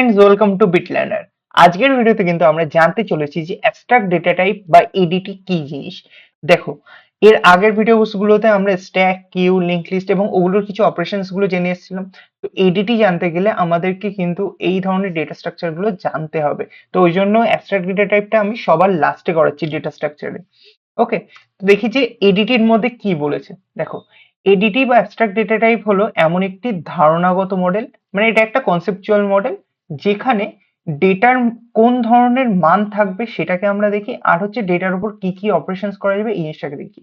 Friends welcome to bit learner আজকের ভিডিওতে কিন্তু আমরা জানতে চলেছি যে অ্যাবস্ট্রাক্ট ডেটা টাইপ বা এডিটি কি জিনিস? দেখো, এর আগের ভিডিওগুলোতে আমরা স্ট্যাক কিউ লিঙ্ক লিস্ট এবং ওগুলোর কিছু অপারেশনসগুলো জেনে এসেছিলাম। তো এডিটি জানতে গেলে আমাদেরকে কিন্তু এই ধরনের ডেটা স্ট্রাকচারগুলো জানতে হবে। তো ওই জন্য অ্যাবস্ট্রাক্ট ডেটা টাইপটা আমি সবার লাস্টে করাচ্ছি ডেটা স্ট্রাকচারে ওকে তো দেখি যে এডিটির মধ্যে কি বলেছে। দেখো এডিটি বা অ্যাবস্ট্রাক্ট ডেটা টাইপ হলো এমন একটি ধারণাগত মডেল মানে এটা একটা কনসেপচুয়াল মডেল যেখানে ডেটার কোন ধরনের মান থাকবে সেটাকে আমরা দেখি, আর হচ্ছে ডেটার উপর কি কি অপারেশনস করা যাবে, এই জিনিসটাকে দেখি।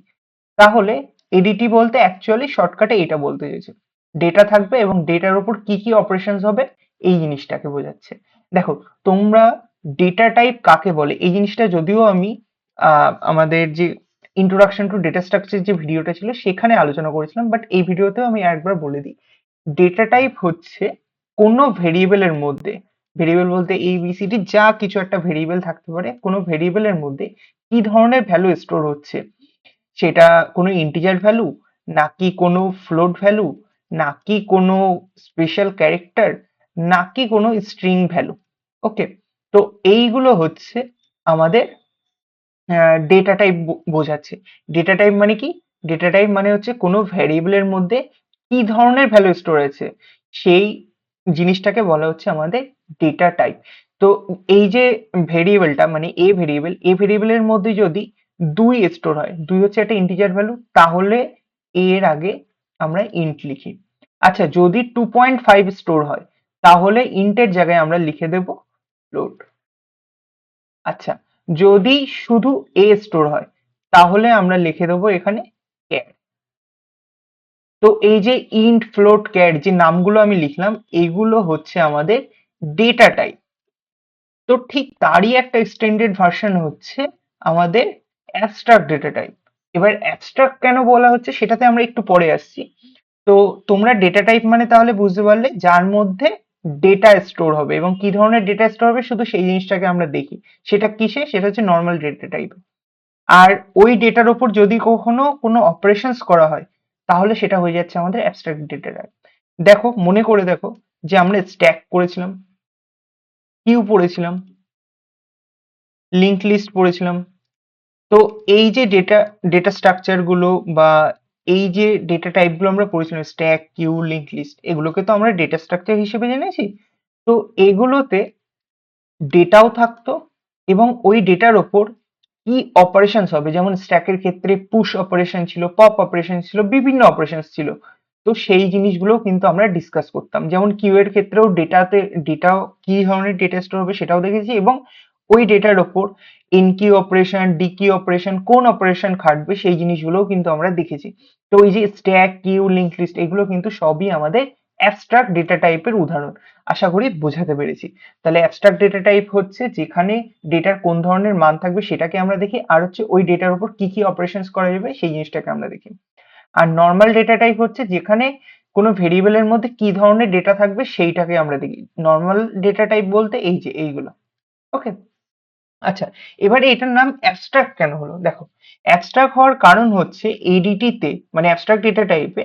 তাহলে এডিটি বলতে অ্যাকচুয়ালি শর্টকাটে এটা বলতে চাইছে। ডেটা থাকবে এবং ডেটার উপর কি কি অপারেশনস হবে, এই জিনিসটাকে বোঝাচ্ছে। দেখো, তোমরা ডেটা টাইপ কাকে বলে, এই জিনিসটা যদিও আমি আমাদের যে ইন্ট্রোডাকশন টু ডেটা স্ট্রাকচার যে ভিডিওটা ছিল, সেখানে আলোচনা করেছিলাম বাট এই ভিডিওতেও আমি একবার বলে দিই। ডেটা টাইপ হচ্ছে কোনো ভেরিয়েবলের মধ্যে ভেরিয়েবল বলতে এবিসিডি যা কিছু একটা ভেরিয়েবল থাকতে পারে, কোনো ভেরিয়েবলের মধ্যে কি ধরনের ভ্যালু স্টোর হচ্ছে? সেটা কোনো ইন্টিজার ভ্যালু নাকি কোনো ফ্লোট ভ্যালু নাকি কোনো স্পেশাল ক্যারেক্টার নাকি কোনো স্ট্রিং ভ্যালু ওকে তো এইগুলো হচ্ছে আমাদের ডেটা টাইপ বোঝাচ্ছে। ডেটা টাইপ মানে কি? ডেটা টাইপ মানে হচ্ছে কোনো ভ্যারিয়েবলের মধ্যে কি ধরনের ভ্যালু স্টোর আছে? সেই জিনিসটাকে বলা হচ্ছে আমাদের ডেটা টাইপ তো এই যে ভেরিয়েবলটা মানে এ ভেরিয়েবল এ ভেরিয়েবলের মধ্যে যদি দুই স্টোর হয়, দুই হচ্ছে একটা ইন্টিজার ভ্যালু তাহলে a এর আগে আমরা ইন্ট লিখি। আচ্ছা যদি টু পয়েন্ট ফাইভ স্টোর হয়, তাহলে ইন্টের জায়গায় আমরা লিখে দেব ফ্লোট আচ্ছা যদি শুধু এ স্টোর হয়, তাহলে আমরা লিখে দেবো এখানে তো এই যে ইন্ট ফ্লোট ক্যার যে নামগুলো আমি লিখলাম এগুলো হচ্ছে আমাদের ডেটা টাইপ তো ঠিক তারই একটা এক্সটেন্ডেড ভার্সন হচ্ছে আমাদের অ্যাবস্ট্রাক্ট ডেটা টাইপ এবার অ্যাবস্ট্রাক্ট কেন বলা হচ্ছে সেটাতে আমরা একটু পরে আসছি। তো তোমরা ডেটা টাইপ মানে তাহলে বুঝতে পারলে যার মধ্যে ডেটা স্টোর হবে এবং কি ধরনের ডেটা স্টোর হবে শুধু সেই জিনিসটাকে আমরা দেখি। সেটা কিসে? সেটা হচ্ছে নর্মাল ডেটা টাইপ আর ওই ডেটার উপর যদি কখনো কোনো অপারেশনস করা হয় তাহলে সেটা হয়ে যাচ্ছে আমাদের অ্যাবস্ট্রাক্ট ডেটা টাইপ দেখো, মনে করে দেখো যে আমরা স্ট্যাক করেছিলাম কিউ পড়েছিলাম লিঙ্ক লিস্ট পড়েছিলাম। তো এই যে ডেটা ডেটা স্ট্রাকচারগুলো বা এই যে ডেটা টাইপগুলো আমরা পড়েছিলাম স্ট্যাক কিউ লিঙ্ক লিস্ট এগুলোকে তো আমরা ডেটা স্ট্রাকচার হিসেবে জেনেছি তো এগুলোতে ডেটাও থাকতো এবং ওই ডেটার ওপর কি অপারেশনস হবে? যেমন স্ট্যাকের ক্ষেত্রে পুশ অপারেশন ছিল পপ অপারেশন ছিল, বিভিন্ন অপারেশনস ছিল। তো সেই জিনিসগুলো কিন্তু আমরা ডিসকাস করতাম। যেমন কিউ এর ক্ষেত্রেও ডেটাতে ডেটাও কি ধরনের ডেটা স্টোর হবে সেটাও দেখেছি এবং ওই ডেটার ওপর এনকিউ অপারেশন ডিকিউ অপারেশন কোন অপারেশন খাটবে সেই জিনিসগুলোও কিন্তু আমরা দেখেছি। তো ওই যে স্ট্যাক কিউ লিঙ্ক লিস্ট এগুলো কিন্তু সবই আমাদের অ্যাবস্ট্রাক্ট ডেটা টাইপের উদাহরণ। আশা করি বোঝাতে পেরেছি। তাহলে অ্যাবস্ট্রাক্ট ডেটা টাইপ হচ্ছে যেখানে ডেটার কোন ধরনের মান থাকবে সেটাকে আমরা দেখি, আর হচ্ছে ওই ডেটার উপর কি কি অপারেশনস করা যাবে সেই জিনিসটাকে আমরা দেখি। আর নর্মাল ডেটা টাইপ হচ্ছে যেখানে কোনো ভেরিয়েবলের মধ্যে কি ধরনের ডেটা থাকবে সেইটাকে আমরা দেখি। নর্মাল ডেটা টাইপ বলতে এই যে, এইগুলো। ওকে আচ্ছা এবারে এটার নাম অ্যাবস্ট্রাক্ট কেন হলো? দেখো অ্যাবস্ট্রাক্ট হওয়ার কারণ হচ্ছে এডিটিতে মানে অ্যাবস্ট্রাক্ট ডেটা টাইপে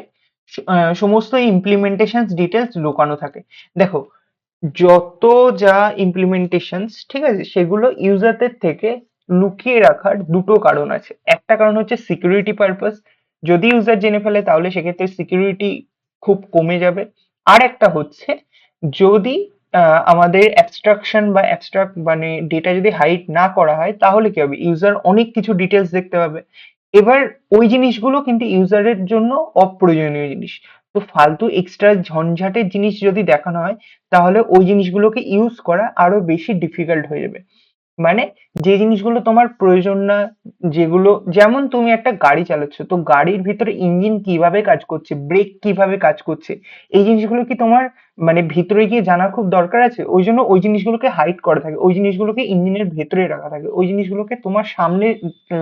সমস্ত ইমপ্লিমেন্টেশন ডিটেলস লুকানো থাকে। দেখো, যত যা ইমপ্লিমেন্টেশনস ঠিক আছে, সেগুলো ইউজারদের থেকে লুকিয়ে রাখার দুটো কারণ আছে। একটা কারণ হচ্ছে সিকিউরিটি পারপাস যদি ইউজার জেনে ফেলে, তাহলে সেক্ষেত্রে সিকিউরিটি খুব কমে যাবে। আর একটা হচ্ছে, যদি আমাদের অ্যাবস্ট্রাকশন বা অ্যাবস্ট্রাক্ট মানে ডেটা যদি হাইড না করা হয়, তাহলে কি হবে? ইউজার অনেক কিছু ডিটেলস দেখতে পাবে। এবার ওই জিনিসগুলো কিন্তু ইউজারের জন্য অপ্রয়োজনীয় জিনিস। তো ফালতু এক্সট্রা ঝঞ্ঝাটের জিনিস যদি দেখানো হয়, তাহলে ওই জিনিসগুলোকে ইউজ করা আরও বেশি ডিফিকাল্ট হয়ে যাবে। মানে যে জিনিসগুলো তোমার প্রয়োজন না, যেগুলো, যেমন তুমি একটা গাড়ি চালাচ্ছ, তো গাড়ির ভিতরে ইঞ্জিন কীভাবে কাজ করছে ব্রেক কীভাবে কাজ করছে, এই জিনিসগুলো কি তোমার মানে ভিতরে গিয়ে জানার খুব দরকার আছে? ওই জন্য ওই জিনিসগুলোকে হাইড করা থাকে, ওই জিনিসগুলোকে ইঞ্জিনের ভেতরে রাখা থাকে, ওই জিনিসগুলোকে তোমার সামনে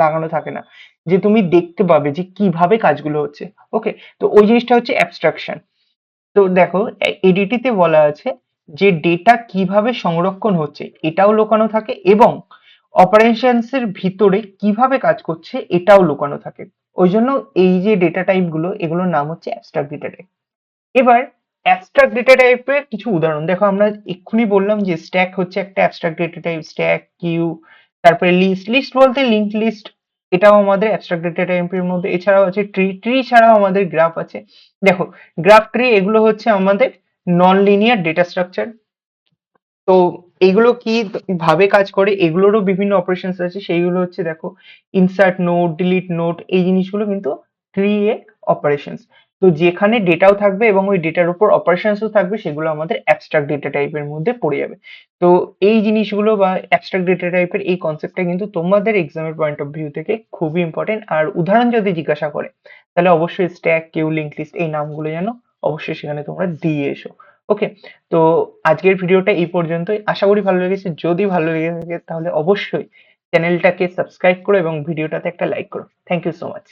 লাগানো থাকে না, যে তুমি দেখতে পাবে যে কীভাবে কাজগুলো হচ্ছে ওকে তো ওই জিনিসটা হচ্ছে অ্যাবস্ট্রাকশন তো দেখো এডিটিতে বলা আছে যে ডেটা কীভাবে সংরক্ষণ হচ্ছে, এটাও লুকানো থাকে এবং অপারেশনস এর ভিতরে কীভাবে কাজ করছে, এটাও লুকানো থাকে। ওই জন্য এই যে ডেটা টাইপগুলো, এগুলোর নাম হচ্ছে অ্যাবস্ট্রাক্ট ডেটা টাইপ এবার অ্যাবস্ট্রাক্ট ডেটা টাইপের কিছু উদাহরণ। দেখো আমরা এক্ষুনি বললাম যে স্ট্যাক হচ্ছে একটা abstract data type stack queue তারপরে লিস্ট লিস্ট বলতে লিঙ্ক লিস্ট এটাও আমাদের অ্যাবস্ট্রাক্ট ডেটা টাইপের মধ্যে। এছাড়াও আছে ট্রি ট্রি ছাড়াও আমাদের গ্রাফ আছে। দেখো গ্রাফ ট্রি এগুলো হচ্ছে আমাদের নন লিনিয়ার ডেটা স্ট্রাকচার তো এগুলো কি ভাবে কাজ করে? এগুলোরও বিভিন্ন অপারেশনস আছে। সেইগুলো হচ্ছে দেখো ইনসার্ট নোট ডিলিট নোট এই জিনিসগুলো কিন্তু ট্রি এ অপারেশনস তো যেখানে ডেটাও থাকবে এবং ওই ডেটার উপর অপারেশনসও থাকবে, সেগুলো আমাদের অ্যাবস্ট্রাক্ট ডেটা টাইপের মধ্যে পড়ে যাবে। তো এই জিনিসগুলো বা অ্যাবস্ট্রাক্ট ডেটা টাইপের এই কনসেপ্টটা কিন্তু তোমাদের এক্সামের পয়েন্ট অফ ভিউ থেকে খুবই ইম্পর্টেন্ট আর উদাহরণ যদি জিজ্ঞাসা করে, তাহলে অবশ্যই স্ট্যাক কিউ লিঙ্ক লিস্ট এই নামগুলো যেন অবশ্যই সেখানে তোমরা দিয়ে এসো। ওকে তো আজকের ভিডিওটা এই পর্যন্তই। আশা করি ভালো লেগেছে। যদি ভালো লেগে থাকে তাহলে অবশ্যই চ্যানেলটাকে সাবস্ক্রাইব করো এবং ভিডিওটাতে একটা লাইক করো। Thank you so much